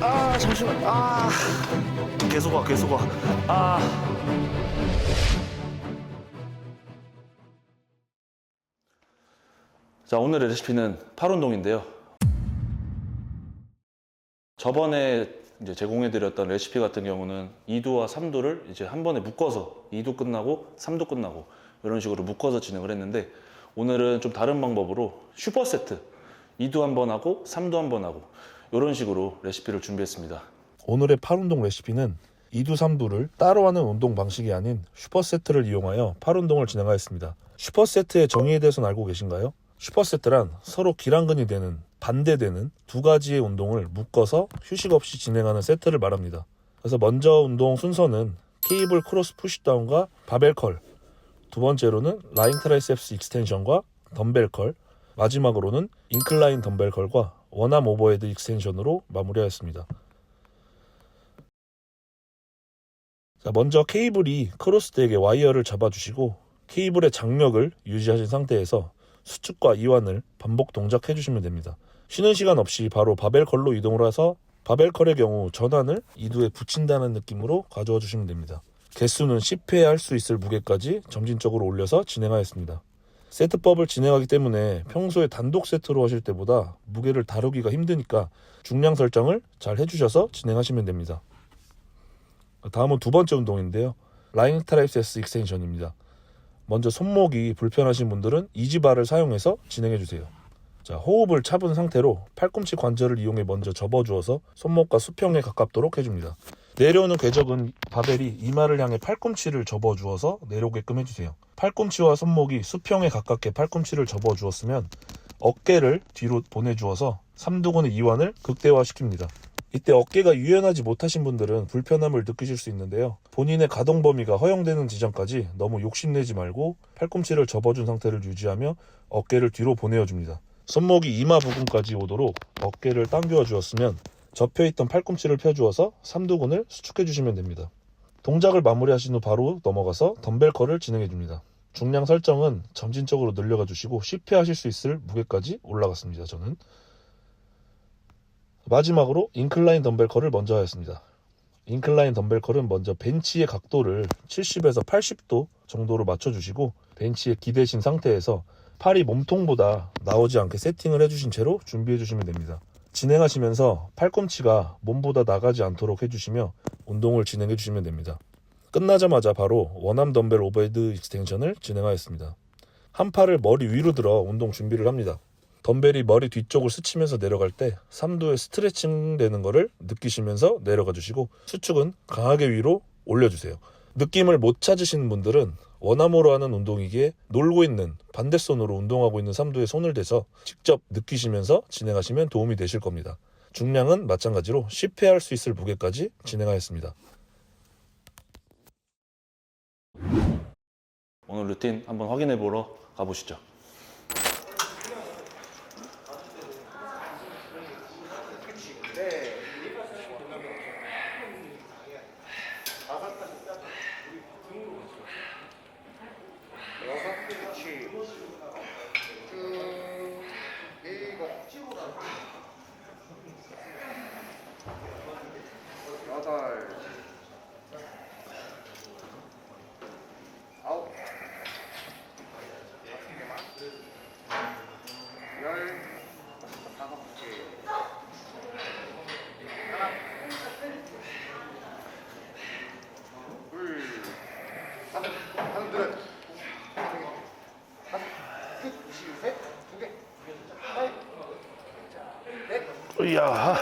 아 잠시만. 아. 계속 와 계속 와아. 자 오늘의 레시피는 팔운동인데요. 저번에 이제 제공해드렸던 레시피 같은 경우는 2두와 3두를 이제 한 번에 묶어서 2두 끝나고 3두 끝나고 이런 식으로 묶어서 진행을 했는데 오늘은 좀 다른 방법으로 슈퍼 세트 2두 한번 하고 3두 한번 하고 이런 식으로 레시피를 준비했습니다. 오늘의 팔 운동 레시피는 2두 3두를 따로 하는 운동 방식이 아닌 슈퍼세트를 이용하여 팔 운동을 진행하였습니다. 슈퍼세트의 정의에 대해서는 알고 계신가요? 슈퍼세트란 서로 기란근이 되는 반대되는 두 가지의 운동을 묶어서 휴식 없이 진행하는 세트를 말합니다. 그래서 먼저 운동 순서는 케이블 크로스 푸시다운과 바벨 컬, 두 번째로는 라인 트라이셉스 익스텐션과 덤벨 컬, 마지막으로는 인클라인 덤벨 컬과 원암 오버헤드 익스텐션으로 마무리하였습니다. 자, 먼저 케이블이 크로스덱에 와이어를 잡아주시고 케이블의 장력을 유지하신 상태에서 수축과 이완을 반복 동작해 주시면 됩니다. 쉬는 시간 없이 바로 바벨컬로 이동을 해서 바벨컬의 경우 전환을 이두에 붙인다는 느낌으로 가져와 주시면 됩니다. 개수는 10회 할 수 있을 무게까지 점진적으로 올려서 진행하였습니다. 세트법을 진행하기 때문에 평소에 단독 세트로 하실 때보다 무게를 다루기가 힘드니까 중량 설정을 잘 해주셔서 진행하시면 됩니다. 다음은 두 번째 운동인데요. 라인 트라이셉스 익스텐션입니다. 먼저 손목이 불편하신 분들은 이지바를 사용해서 진행해 주세요. 자, 호흡을 차분 상태로 팔꿈치 관절을 이용해 먼저 접어주어서 손목과 수평에 가깝도록 해줍니다. 내려오는 궤적은 바벨이 이마를 향해 팔꿈치를 접어주어서 내려오게끔 해주세요. 팔꿈치와 손목이 수평에 가깝게 팔꿈치를 접어 주었으면 어깨를 뒤로 보내주어서 삼두근의 이완을 극대화시킵니다. 이때 어깨가 유연하지 못하신 분들은 불편함을 느끼실 수 있는데요. 본인의 가동 범위가 허용되는 지점까지 너무 욕심내지 말고 팔꿈치를 접어준 상태를 유지하며 어깨를 뒤로 보내어 줍니다. 손목이 이마 부분까지 오도록 어깨를 당겨 주었으면 접혀있던 팔꿈치를 펴주어서 삼두근을 수축해 주시면 됩니다. 동작을 마무리하신 후 바로 넘어가서 덤벨 컬을 진행해 줍니다. 중량 설정은 점진적으로 늘려가 주시고 쉽게 하실 수 있을 무게까지 올라갔습니다. 저는 마지막으로 인클라인 덤벨 컬을 먼저 하였습니다. 인클라인 덤벨 컬은 먼저 벤치의 각도를 70에서 80도 정도로 맞춰주시고 벤치에 기대신 상태에서 팔이 몸통보다 나오지 않게 세팅을 해주신 채로 준비해 주시면 됩니다. 진행하시면서 팔꿈치가 몸보다 나가지 않도록 해주시며 운동을 진행해 주시면 됩니다. 끝나자마자 바로 원암 덤벨 오버헤드 익스텐션을 진행하였습니다. 한 팔을 머리 위로 들어 운동 준비를 합니다. 덤벨이 머리 뒤쪽을 스치면서 내려갈 때 삼두에 스트레칭 되는 거를 느끼시면서 내려가 주시고 수축은 강하게 위로 올려주세요. 느낌을 못 찾으시는 분들은 원암으로 하는 운동이기에 놀고 있는 반대손으로 운동하고 있는 삼두에 손을 대서 직접 느끼시면서 진행하시면 도움이 되실 겁니다. 중량은 마찬가지로 10회 할 수 있을 무게까지 진행하였습니다. 오늘 루틴 한번 확인해 보러 가보시죠. 여덟 아홉 열 다섯 개 하나 둘 다섯 다섯 둘 다섯 끝셋두개 넷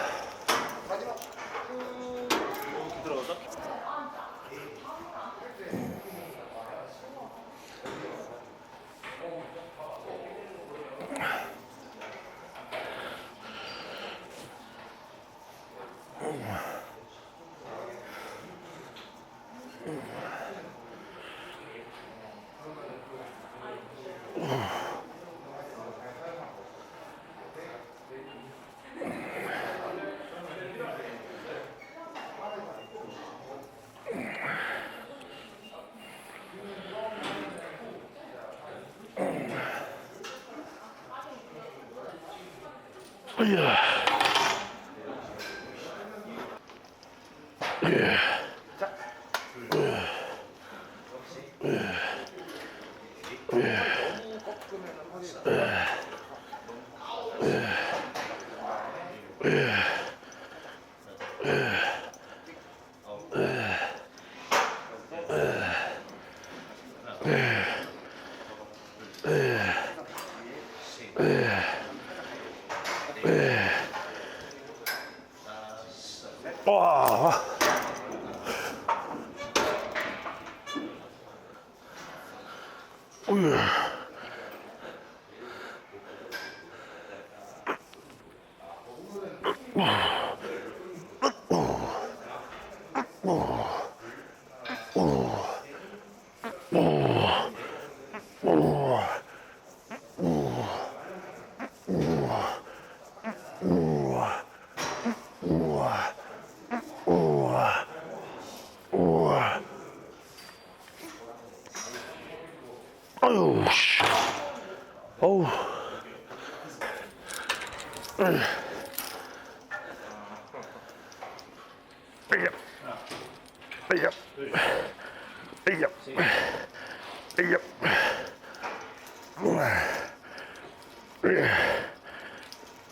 이야. 예. 예. 예. 예. 예.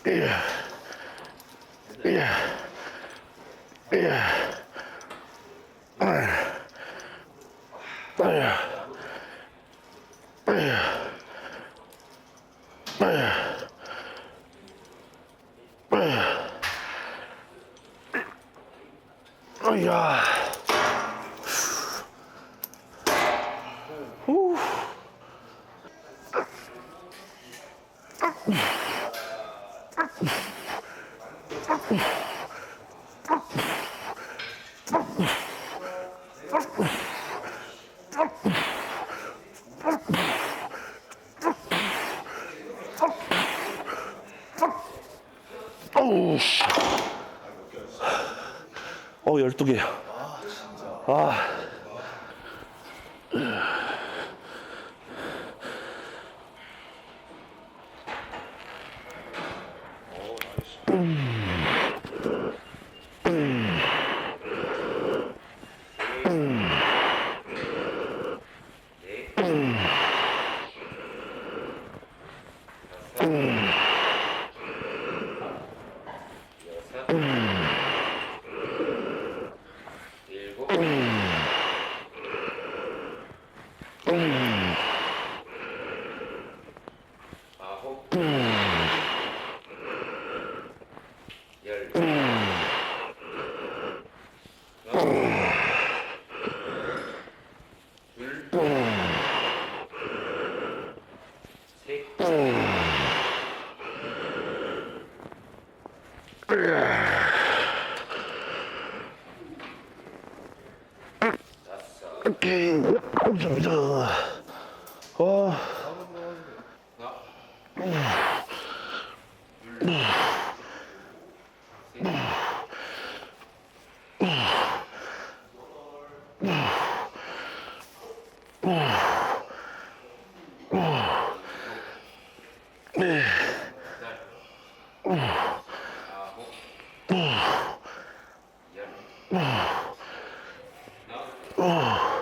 Yeah. Ух. Ух. Ух. Oh. Oh.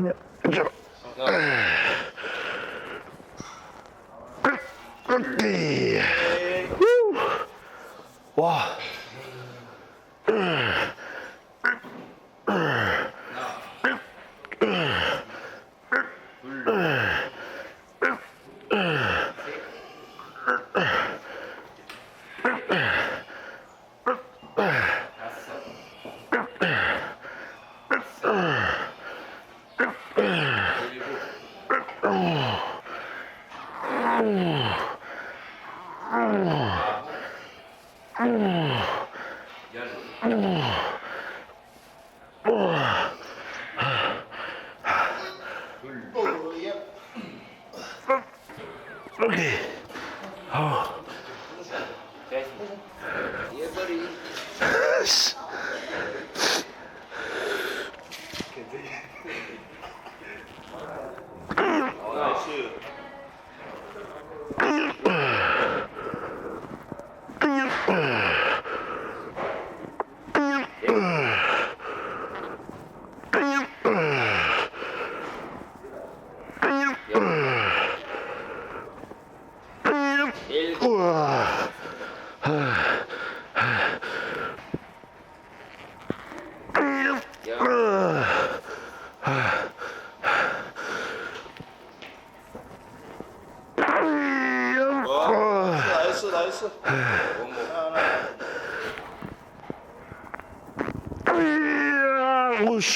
Нет, держу.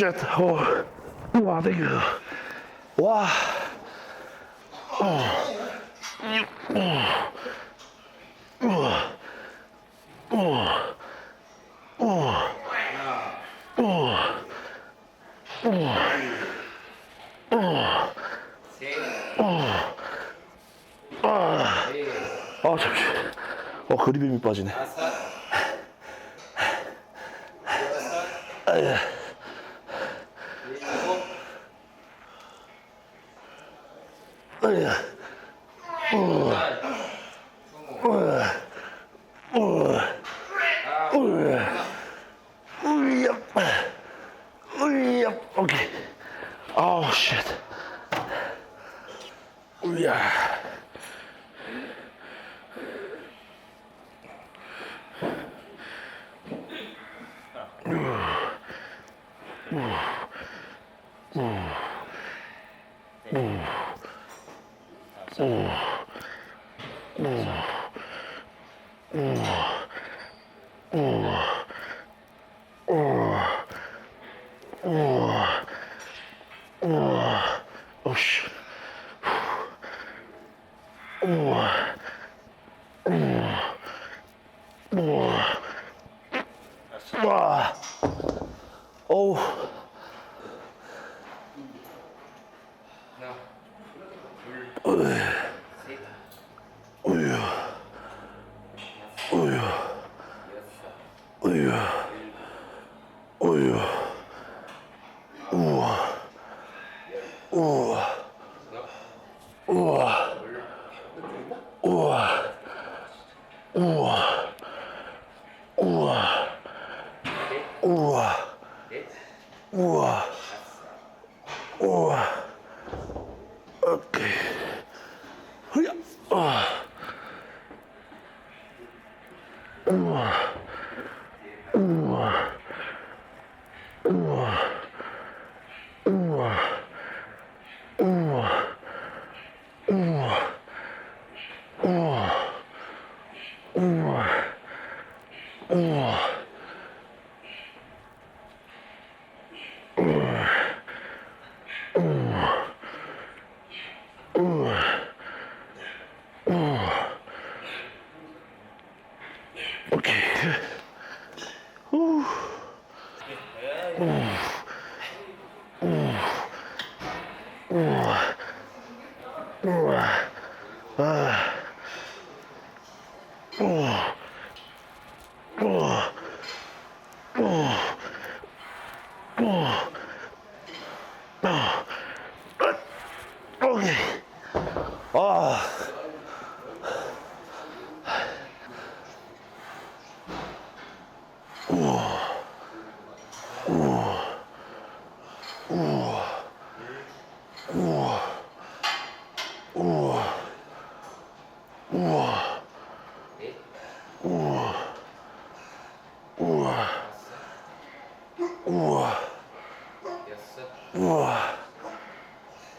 shit. Oh. Uah, det gør Wow. Oh. Oh. Oh. Oh. Oh. Oh. Oh. Oh. 어. 아. 아, 잠시. 어, 그립이 빠지네. 아, 예. Oh. 우와. 우와. 우와. 우와. ゴー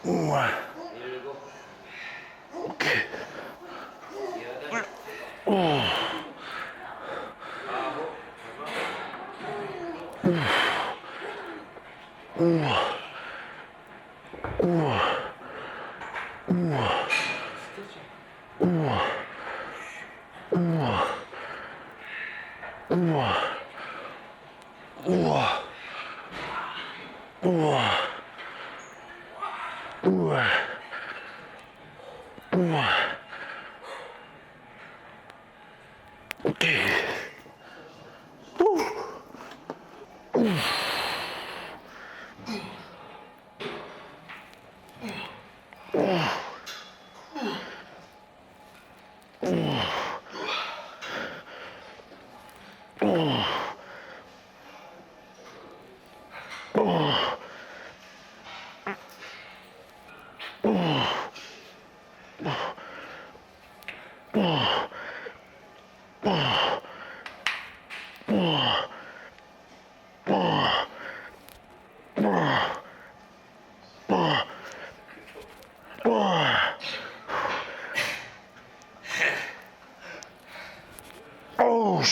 우와. 오케이. 오. 우 쉣.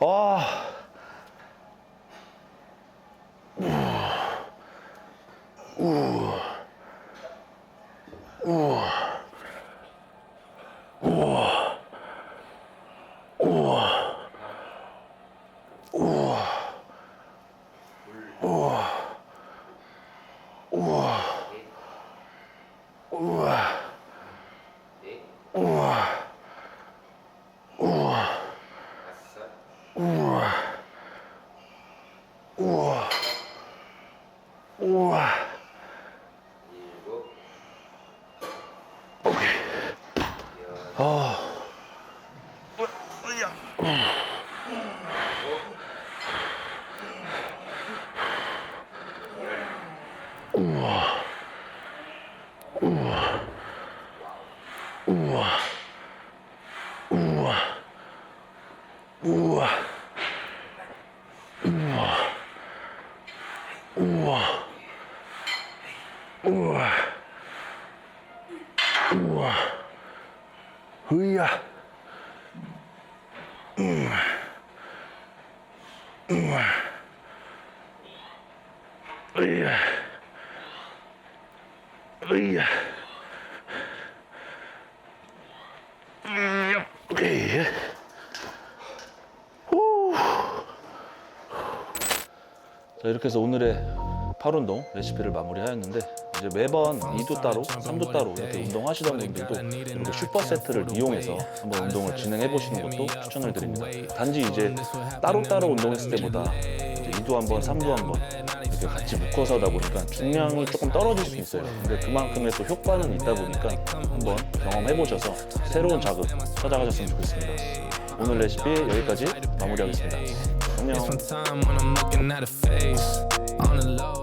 아. 우와. 아. 우와. 우와. 우와. 으야. 음. 우와. 으야. 으야. 음, 오케이. 자 이렇게 해서 오늘의 팔 운동 레시피를 마무리하였는데 이제 매번 2도 따로, 3도 따로 이렇게 운동하시던 분들도 이렇게 슈퍼 세트를 이용해서 한번 운동을 진행해 보시는 것도 추천을 드립니다. 단지 이제 따로따로 운동했을 때보다 이제 2도 한 번, 3도 한 번 이렇게 같이 묶어서 하다 보니까 중량이 조금 떨어질 수 있어요. 근데 그만큼의 또 효과는 있다 보니까 한번 경험해 보셔서 새로운 자극 찾아가셨으면 좋겠습니다. 오늘 레시피 여기까지 마무리하겠습니다. 안녕. Some time when I'm looking at a face on the low.